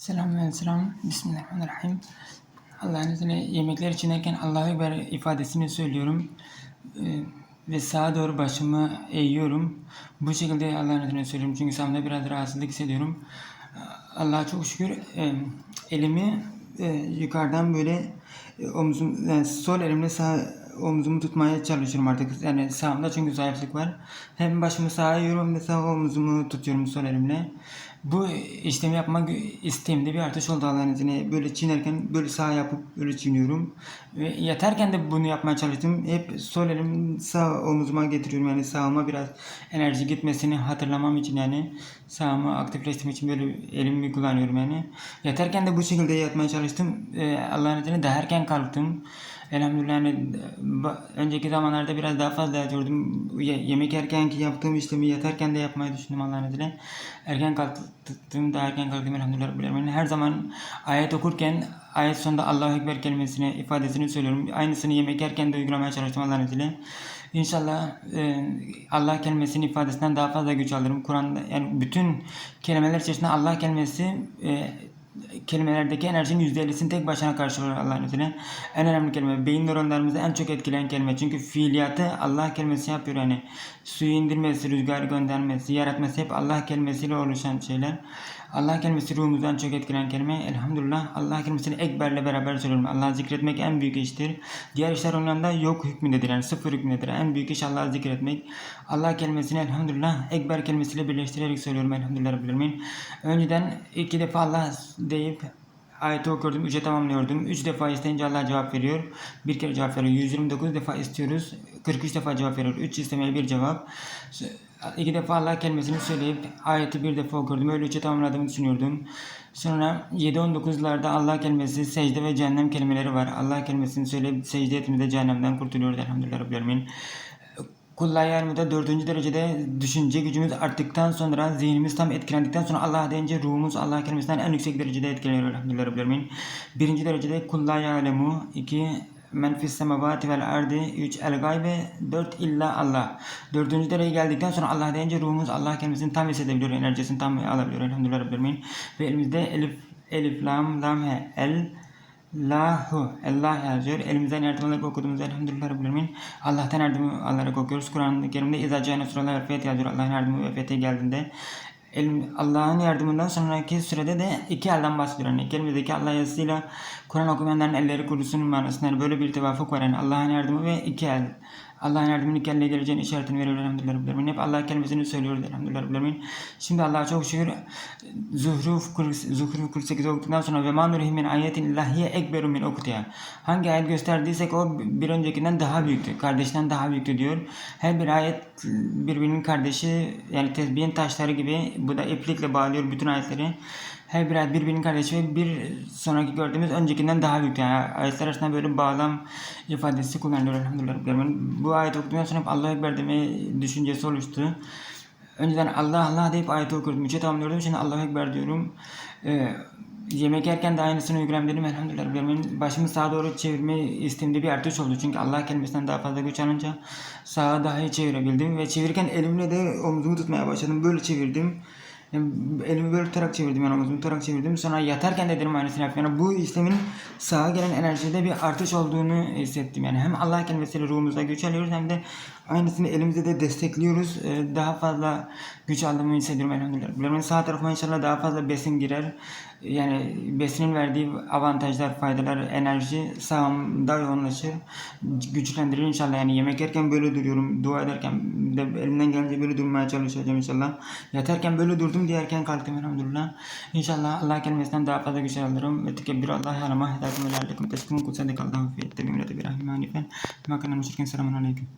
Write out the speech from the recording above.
Selam ve selam. Bismillahirrahmanirrahim. Allah'ın izniyle yemekler içindeyken Allahu Ekber ifadesini söylüyorum. Ee, ve sağa doğru başımı eğiyorum. Bu şekilde Allah'ın izniyle söylüyorum. Çünkü sağımda biraz rahatsızlık hissediyorum. Allah'a çok şükür e, elimi e, yukarıdan böyle e, omzum, yani sol elimle sağ omzumu tutmaya çalışıyorum artık. Yani sağımda çünkü zayıflık var. Hem başımı sağa eğiyorum hem de sağ omzumu tutuyorum sol elimle. Bu işlemi yapmak isteğimde bir artış oldu Allah'ın izniyle. Böyle çiğnerken böyle sağ yapıp böyle çiğniyorum. Ve yatarken de bunu yapmaya çalıştım. Hep sol elim sağ omuzuma getiriyorum. Yani sağıma biraz enerji gitmesini hatırlamam için yani sağımı aktifleştirmek için böyle elimi kullanıyorum yani. Yatarken de bu şekilde yatmaya çalıştım. Ee, Allah'ın izniyle daha erken kalktım. Elhamdülillah yani önceki zamanlarda biraz daha fazla yatıyordum. Yemek yerkenki yaptığım işlemi yatarken de yapmayı düşündüm Allah'ın izniyle. Erken kalktım, daha erken kalktım elhamdülillah. Her zaman ayet okurken ayet sonunda Allahu Ekber kelimesini, ifadesini söylüyorum. Aynısını yemek yerken de uygulamaya çalıştım Allah'ın izniyle. İnşallah e, Allah kelimesinin ifadesinden daha fazla güç alırım. Kur'an'da yani bütün kelimeler içerisinde Allah kelimesi e, kelimelerdeki enerjinin %50'sini tek başına karşılıyor Allah'ın izniyle. En önemli kelime. Beyin nöronlarımızı en çok etkileyen kelime. Çünkü fiiliyatı Allah kelimesi yapıyor yani. Suyu indirmesi, rüzgar göndermesi, yaratması hep Allah kelimesiyle oluşan şeyler. Allah kelimesi ruhumuzdan çok etkileyen kelime. Elhamdülillah Allah kelimesini ekberle beraber söylüyorum. Allah'ı zikretmek en büyük iştir. Diğer işler yanında yok hükmündedir. Yani sıfır hükmündedir. En büyük iş Allah'ı zikretmek. Allah kelimesini elhamdülillah ekber kelimesiyle birleştirerek söylüyorum. Elhamdülillah Rabbil Önceden iki defa Allah deyip ayeti okurdum, üçe tamamlıyordum. Üç defa isteyince Allah cevap veriyor. Bir kere cevap veriyor. 129 defa istiyoruz. 43 defa cevap veriyor. Üç istemeye bir cevap. İki defa Allah kelimesini söyleyip ayeti bir defa okurdum. Öyle üçe tamamladığımı düşünüyordum. Sonra 7-19'larda Allah kelimesi, secde ve cehennem kelimeleri var. Allah kelimesini söyleyip secde ettiğimizde cehennemden kurtuluyoruz. Elhamdülillah Rabbil Alemin. Kullar yarmada dördüncü derecede düşünce gücümüz arttıktan sonra zihnimiz tam etkilendikten sonra Allah deyince ruhumuz Allah kelimesinden en yüksek derecede Rabbil Alemin. Birinci derecede kullar ya'lemu, iki men fis semavati vel ardi 3 el gaybe 4 illa Allah. Dördüncü dereceye geldikten sonra Allah deyince ruhumuz Allah kelimesini tam hissedebiliyor. Enerjisini tam alabiliyor. Elhamdülillah Rabbil. Ve elimizde elif, elif lam lam he el Lahu Allah yazıyor. Elimizden yardım alarak okuduğumuz elhamdülillah Rabbil Alemin. Allah'tan yardım alarak okuyoruz. Kur'an-ı Kerim'de İzâ câne surallah ve fetih yazıyor. Allah'ın yardımı ve fetih geldiğinde Allah'ın yardımından sonraki sürede de iki elden bahsediyor. Yani elimizdeki Allah yazısıyla Kur'an okumayanların elleri kurusun manasında böyle bir tevafuk var. Yani Allah'ın yardımı ve iki el. Allah'ın yardımını iki elle geleceğini işaretini veriyor elhamdülillah Rabbil. Hep Allah kelimesini söylüyoruz elhamdülillah Rabbil. Şimdi Allah'a çok şükür Zuhruf, Zuhruf 48 okuduktan sonra ve manurihi min ayetin illahiye ekberu min okutiya. Hangi ayet gösterdiysek o bir öncekinden daha büyüktü. Kardeşinden daha büyüktü diyor. Her bir ayet birbirinin kardeşi yani tesbihin taşları gibi bu da iplikle bağlıyor bütün ayetleri. Her bir ayet birbirinin kardeşi ve bir sonraki gördüğümüz öncekinden daha büyük. Yani ayetler arasında böyle bağlam ifadesi kullanılıyor elhamdülillah. Bu ayet okuduktan sonra Allah'a Ekber deme düşüncesi oluştu. Önceden Allah Allah deyip ayeti okurdum. Üçe tamamlıyordum. Şimdi Allah'a Ekber diyorum. Ee, yemek yerken de aynısını uygulayayım dedim. Elhamdülillah. Benim başımı sağa doğru çevirme isteğimde bir artış oldu. Çünkü Allah kelimesinden daha fazla güç alınca sağa daha iyi çevirebildim. Ve çevirirken elimle de omzumu tutmaya başladım. Böyle çevirdim. Elimi böyle tutarak çevirdim yani omzumu tutarak çevirdim. Sonra yatarken de dedim aynısını yaptım. Yani bu işlemin sağa gelen enerjide bir artış olduğunu hissettim. Yani hem Allah kelimesiyle ruhumuzda güç alıyoruz hem de aynısını elimizde de destekliyoruz. Ee, daha fazla güç aldığımı hissediyorum elhamdülillah. Benim sağ tarafıma inşallah daha fazla besin girer. Yani besinin verdiği avantajlar, faydalar, enerji sağımda yoğunlaşır. Güçlendirir inşallah. Yani yemek yerken böyle duruyorum. Dua ederken de elimden gelince böyle durmaya çalışacağım inşallah. Yatarken böyle durdum diyerken kalktım elhamdülillah. İnşallah Allah kelimesinden daha fazla güç alırım. Ve tekebbür Allah yarama. Hidayetim ve lerlekum. Teşkimun kutsadik Allah'ın fiyette. Bimreti bir rahim hanifen. Makanan müşrikin selamun aleyküm.